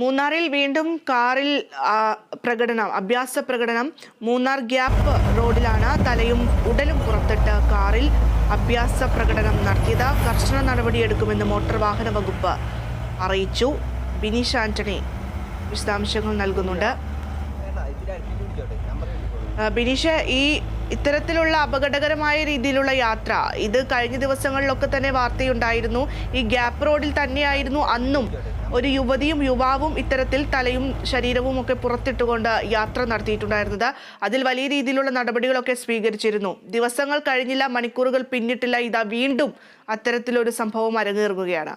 മൂന്നാറിൽ വീണ്ടും കാറിൽ പ്രകടനം അഭ്യാസ പ്രകടനം. മൂന്നാർ ഗ്യാപ്പ് റോഡിലാണ് തലയും ഉടലും പുറത്തിട്ട് കാറിൽ അഭ്യാസ പ്രകടനം നടത്തിയത്. കർശന നടപടിയെടുക്കുമെന്ന് മോട്ടോർ വാഹന വകുപ്പ് അറിയിച്ചു. ബിനീഷ് ആന്റണി വിശദാംശങ്ങൾ നൽകുന്നുണ്ട്. ബിനീഷ് ഈ ഇത്തരത്തിലുള്ള അപകടകരമായ രീതിയിലുള്ള യാത്ര ഇത് കഴിഞ്ഞ ദിവസങ്ങളിലൊക്കെ തന്നെ വാർത്തയുണ്ടായിരുന്നു. ഈ ഗ്യാപ്പ് റോഡിൽ തന്നെയായിരുന്നു അന്നും ഒരു യുവതിയും യുവാവും ഇത്തരത്തിൽ തലയും ശരീരവും ഒക്കെ പുറത്തിട്ടുകൊണ്ട് യാത്ര നടത്തിയിട്ടുണ്ടായിരുന്നത്. അതിൽ വലിയ രീതിയിലുള്ള നടപടികളൊക്കെ സ്വീകരിച്ചിരുന്നു. ദിവസങ്ങൾ കഴിഞ്ഞില്ല മണിക്കൂറുകൾ പിന്നിട്ടില്ല ഇതാ വീണ്ടും അത്തരത്തിലൊരു സംഭവം അരങ്ങേറുകയാണ്.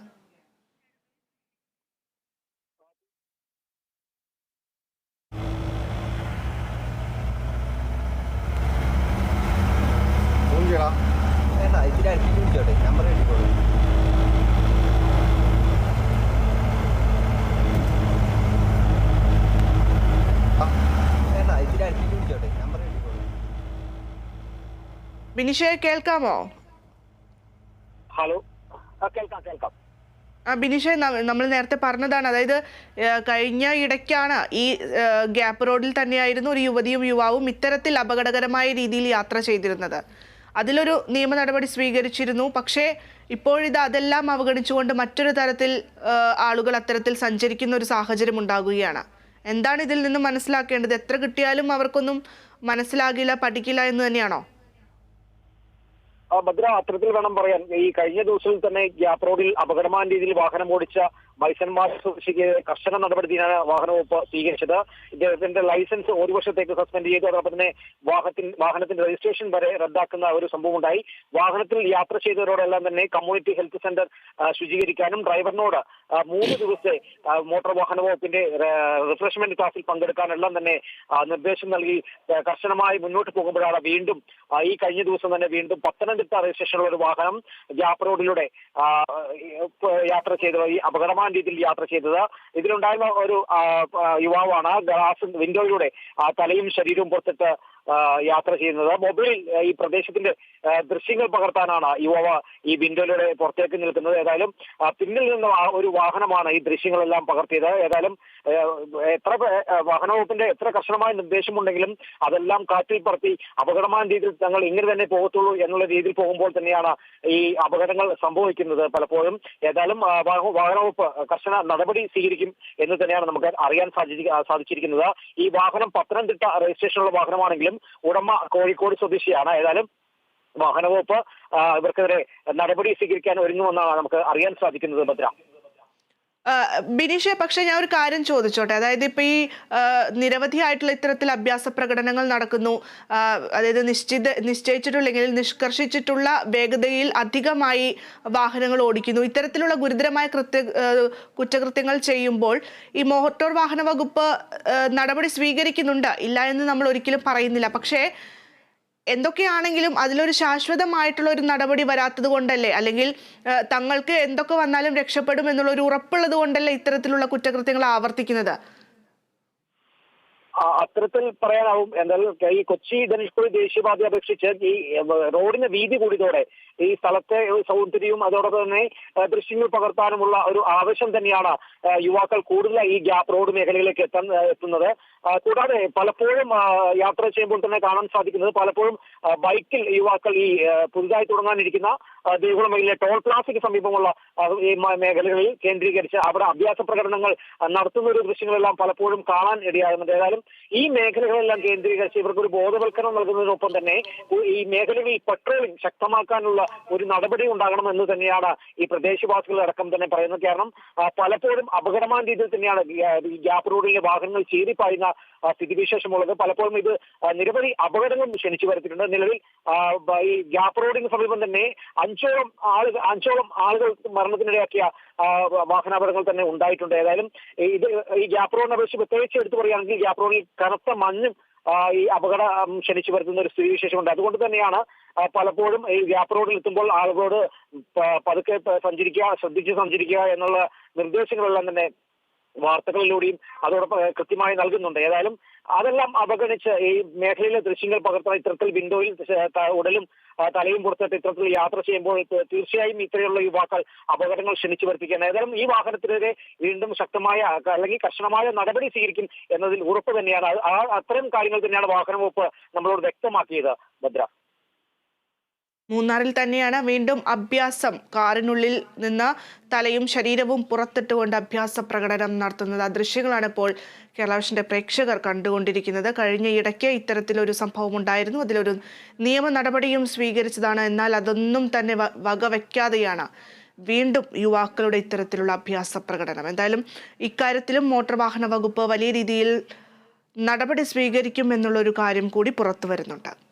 ബിനിഷയെ കേൾക്കാമോ? ഹലോ. ആ കേൾക്കാം കേൾക്കാം. ആ ബിനിഷ നമ്മൾ നേരത്തെ പറഞ്ഞതാണ്. അതായത് കഴിഞ്ഞ ഇടയ്ക്കാണ് ഈ ഗ്യാപ്പ് റോഡിൽ തന്നെയായിരുന്നു ഒരു യുവതിയും യുവാവും ഇത്തരത്തിൽ അപകടകരമായ രീതിയിൽ യാത്ര ചെയ്തിരുന്നത്. അതിലൊരു നിയമ നടപടി സ്വീകരിച്ചിരുന്നു. പക്ഷേ ഇപ്പോഴിത് അതെല്ലാം അവഗണിച്ചുകൊണ്ട് മറ്റൊരു തരത്തിൽ ആളുകൾ അത്തരത്തിൽ സഞ്ചരിക്കുന്ന ഒരു സാഹചര്യം ഉണ്ടാകുകയാണ്. എന്താണ് ഇതിൽ നിന്ന് മനസ്സിലാക്കേണ്ടത്? എത്ര കിട്ടിയാലും അവർക്കൊന്നും മനസ്സിലാകില്ല പഠിക്കില്ല എന്ന് തന്നെയാണോ? ഭദ്ര അത്തരത്തിൽ വേണം പറയാൻ. ഈ കഴിഞ്ഞ ദിവസത്തിൽ തന്നെ ഗ്യാപ് റോഡിൽ അപകടമായ രീതിയിൽ വാഹനം ഓടിച്ച മൈസന്മാർ സ്വദേശിക്ക് കർശന നടപടിയാണ് വാഹന വകുപ്പ് സ്വീകരിച്ചത്. ഇദ്ദേഹത്തിന്റെ ലൈസൻസ് ഒരു വർഷത്തേക്ക് സസ്പെൻഡ് ചെയ്തു. അതോടൊപ്പം തന്നെ വാഹനത്തിൻ വാഹനത്തിന്റെ രജിസ്ട്രേഷൻ വരെ റദ്ദാക്കുന്ന ഒരു സംഭവം ഉണ്ടായി. വാഹനത്തിൽ യാത്ര ചെയ്തവരോടെല്ലാം തന്നെ കമ്മ്യൂണിറ്റി ഹെൽത്ത് സെന്റർ ശുചീകരിക്കാനും ഡ്രൈവറിനോട് മൂന്ന് ദിവസത്തെ മോട്ടോർ വാഹന വകുപ്പിന്റെ റിഫ്രഷ്മെന്റ് ക്ലാസ്സിൽ പങ്കെടുക്കാനെല്ലാം തന്നെ നിർദ്ദേശം നൽകി. കർശനമായി മുന്നോട്ട് പോകുമ്പോഴാണ് വീണ്ടും ഈ കഴിഞ്ഞ ദിവസം തന്നെ വീണ്ടും പത്തനംതിട്ട രജിസ്ട്രേഷനുള്ള ഒരു വാഹനം ഗ്യാപ്പ് റോഡിലൂടെ യാത്ര ചെയ്ത ഈ രീതിയിൽ യാത്ര ചെയ്തത്. ഇതിലുണ്ടായിരുന്ന ഒരു യുവാവാണ് ഗ്ലാസ് വിൻഡോയിലൂടെ തലയും ശരീരവും പുറത്തിട്ട് യാത്ര ചെയ്യുന്നത്. മൊബൈൽ ഈ പ്രദേശത്തിന്റെ ദൃശ്യങ്ങൾ പകർത്താനാണ് യുവാവ് ഈ വിൻഡോയിലൂടെ പുറത്തേക്ക് നിൽക്കുന്നത്. ഏതായാലും പിന്നിൽ നിന്ന് ഒരു വാഹനമാണ് ഈ ദൃശ്യങ്ങളെല്ലാം പകർത്തിയത്. ഏതായാലും എത്ര വാഹനവകുപ്പിന്റെ വാഹന വകുപ്പിന്റെ എത്ര കർശനമായ നിർദ്ദേശമുണ്ടെങ്കിലും അതെല്ലാം കാറ്റിൽ പറത്തി അപകടമായ രീതിയിൽ തങ്ങൾ ഇങ്ങനെ തന്നെ പോകത്തുള്ളൂ എന്നുള്ള രീതിയിൽ പോകുമ്പോൾ തന്നെയാണ് ഈ അപകടങ്ങൾ സംഭവിക്കുന്നത് പലപ്പോഴും. ഏതായാലും വാഹനവകുപ്പ് വാഹ- വാഹന വകുപ്പ് കർശന നടപടി സ്വീകരിക്കും എന്ന് തന്നെയാണ് നമുക്ക് അറിയാൻ സാധിച്ചിരിക്കുന്നത്. ഈ വാഹനം പത്തനംതിട്ട രജിസ്ട്രേഷനുള്ള വാഹനമാണെങ്കിലും ഉടമ കോഴിക്കോട് സ്വദേശിയാണ്. ഏതായാലും വാഹനവകുപ്പ് ഇവർക്കെതിരെ നടപടി സ്വീകരിക്കാൻ ഒരുങ്ങുമെന്നാണ് നമുക്ക് അറിയാൻ സാധിക്കുന്നത് ഭദ്ര. ബിനീഷെ പക്ഷെ ഞാൻ ഒരു കാര്യം ചോദിച്ചോട്ടെ. അതായത് ഇപ്പൊ ഈ നിരവധിയായിട്ടുള്ള ഇത്തരത്തിൽ അഭ്യാസ പ്രകടനങ്ങൾ നടക്കുന്നു. അതായത് നിശ്ചിത നിശ്ചയിച്ചിട്ടുള്ളെങ്കിൽ നിഷ്കർഷിച്ചിട്ടുള്ള വേഗതയിൽ അധികമായി വാഹനങ്ങൾ ഓടിക്കുന്നു. ഇത്തരത്തിലുള്ള ഗുരുതരമായ കൃത്യ കുറ്റകൃത്യങ്ങൾ ചെയ്യുമ്പോൾ ഈ മോട്ടോർ വാഹന വകുപ്പ് നടപടി സ്വീകരിക്കുന്നുണ്ട്. ഇല്ല എന്ന് നമ്മൾ ഒരിക്കലും പറയുന്നില്ല. പക്ഷേ എന്തൊക്കെയാണെങ്കിലും അതിലൊരു ശാശ്വതമായിട്ടുള്ള ഒരു നടപടി വരാത്തത് കൊണ്ടല്ലേ? അല്ലെങ്കിൽ തങ്ങൾക്ക് എന്തൊക്കെ വന്നാലും രക്ഷപ്പെടും എന്നുള്ള ഒരു ഉറപ്പുള്ളത് കൊണ്ടല്ലേ ഇത്തരത്തിലുള്ള കുറ്റകൃത്യങ്ങൾ ആവർത്തിക്കുന്നത്? അത്തരത്തിൽ പറയാനാവും. എന്തായാലും ഈ കൊച്ചി ധനുഷ്കോടി ദേശീയപാതയെ അപേക്ഷിച്ച് ഈ റോഡിന്റെ റോഡിന് വീതി കൂടിയതോടെ ഈ സ്ഥലത്തെ സൗന്ദര്യവും അതോടൊപ്പം തന്നെ ദൃശ്യങ്ങൾ പകർത്താനുമുള്ള ഒരു ആവശ്യം തന്നെയാണ് യുവാക്കൾ കൂടുതലായി ഈ ഗ്യാപ് റോഡ് മേഖലയിലേക്ക് എത്താൻ എത്തുന്നത്. കൂടാതെ പലപ്പോഴും യാത്ര ചെയ്യുമ്പോൾ തന്നെ കാണാൻ സാധിക്കുന്നത് പലപ്പോഴും ബൈക്കിൽ യുവാക്കൾ ഈ പുതുതായി തുടങ്ങാനിരിക്കുന്ന ദേവികുളമയിലെ ടോൾ പ്ലാസയ്ക്ക് സമീപമുള്ള ഈ മേഖലകളിൽ കേന്ദ്രീകരിച്ച് അവിടെ അഭ്യാസ പ്രകടനങ്ങൾ നടത്തുന്ന ഒരു ദൃശ്യങ്ങളെല്ലാം പലപ്പോഴും കാണാൻ ഇടയാകുന്നുണ്ട്. ഏതായാലും ഈ മേഖലകളെല്ലാം കേന്ദ്രീകരിച്ച് ഇവർക്ക് ഒരു ബോധവൽക്കരണം നൽകുന്നതിനൊപ്പം തന്നെ ഈ മേഖലകളിൽ പെട്രോളിംഗ് ശക്തമാക്കാനുള്ള ഒരു നടപടി ഉണ്ടാകണം എന്ന് തന്നെയാണ് ഈ പ്രദേശവാസികൾ അടക്കം തന്നെ പറയുന്നത്. കാരണം പലപ്പോഴും അപകടമായ രീതിയിൽ തന്നെയാണ് ഈ, ആ, റോഡിലെ വാഹനങ്ങൾ ചീറിപ്പായുന്ന ആ, സ്ഥിതിവിശേഷമുള്ളത്. പലപ്പോഴും ഇത് നിരവധി അപകടങ്ങൾ ക്ഷണിച്ചു വരുത്തിയിട്ടുണ്ട് നിലവിൽ ഈ ഗ്യാപ് റോഡിന് സമീപം തന്നെ അഞ്ചോളം ആളുകൾ അഞ്ചോളം ആളുകൾ മരണത്തിനിടയാക്കിയ വാഹനാപകടങ്ങൾ തന്നെ ഉണ്ടായിട്ടുണ്ട്. ഏതായാലും ഇത് ഈ ഗ്യാപ് റോഡിനെ അപേക്ഷിച്ച് പ്രത്യേകിച്ച് എടുത്തു പറയുകയാണെങ്കിൽ ഗ്യാപ് റോഡിൽ കനത്ത മഞ്ഞും ഈ അപകടം ക്ഷണിച്ചു വരുത്തുന്ന ഒരു സ്ഥിതിവിശേഷമുണ്ട്. അതുകൊണ്ട് തന്നെയാണ് പലപ്പോഴും ഈ ഗ്യാപ്പ് റോഡിൽ എത്തുമ്പോൾ ആളുകളോട് പതുക്കെ സഞ്ചരിക്കുക ശ്രദ്ധിച്ച് സഞ്ചരിക്കുക എന്നുള്ള നിർദ്ദേശങ്ങളെല്ലാം തന്നെ വാർത്തകളിലൂടെയും അതോടൊപ്പം കൃത്യമായി നൽകുന്നുണ്ട്. ഏതായാലും അതെല്ലാം അവഗണിച്ച് ഈ മേഖലയിലെ ദൃശ്യങ്ങൾ പകർത്താൻ ഇത്തരത്തിൽ വിൻഡോയിൽ ഉടലും തലയും പുറത്തിട്ട് ഇത്തരത്തിൽ യാത്ര ചെയ്യുമ്പോൾ തീർച്ചയായും ഇത്രയുള്ള യുവാക്കൾ അപകടങ്ങൾ ക്ഷണിച്ചു വരുത്തിക്കാൻ. ഏതായാലും ഈ വാഹനത്തിനെതിരെ വീണ്ടും ശക്തമായ അല്ലെങ്കിൽ കർശനമായ നടപടി സ്വീകരിക്കും എന്നതിൽ ഉറപ്പ് തന്നെയാണ്. അത്തരം കാര്യങ്ങൾ തന്നെയാണ് വാഹന വകുപ്പ് നമ്മളോട് വ്യക്തമാക്കിയത് ഭദ്ര. മൂന്നാറിൽ തന്നെയാണ് വീണ്ടും അഭ്യാസം. കാറിനുള്ളിൽ നിന്ന് തലയും ശരീരവും പുറത്തിട്ടുകൊണ്ട് അഭ്യാസ പ്രകടനം നടത്തുന്നത് ആ ദൃശ്യങ്ങളാണ് ഇപ്പോൾ കേരളാവിഷന്റെ പ്രേക്ഷകർ കണ്ടുകൊണ്ടിരിക്കുന്നത്. കഴിഞ്ഞ ഇടയ്ക്ക് ഇത്തരത്തിലൊരു സംഭവം ഉണ്ടായിരുന്നു. അതിലൊരു നിയമ നടപടിയും സ്വീകരിച്ചതാണ്. എന്നാൽ അതൊന്നും തന്നെ വകവയ്ക്കാതെയാണ് വീണ്ടും യുവാക്കളുടെ ഇത്തരത്തിലുള്ള അഭ്യാസ പ്രകടനം. എന്തായാലും ഇക്കാര്യത്തിലും മോട്ടോർ വാഹന വകുപ്പ് വലിയ രീതിയിൽ നടപടി സ്വീകരിക്കും എന്നുള്ളൊരു കാര്യം കൂടി പുറത്തു വരുന്നുണ്ട്.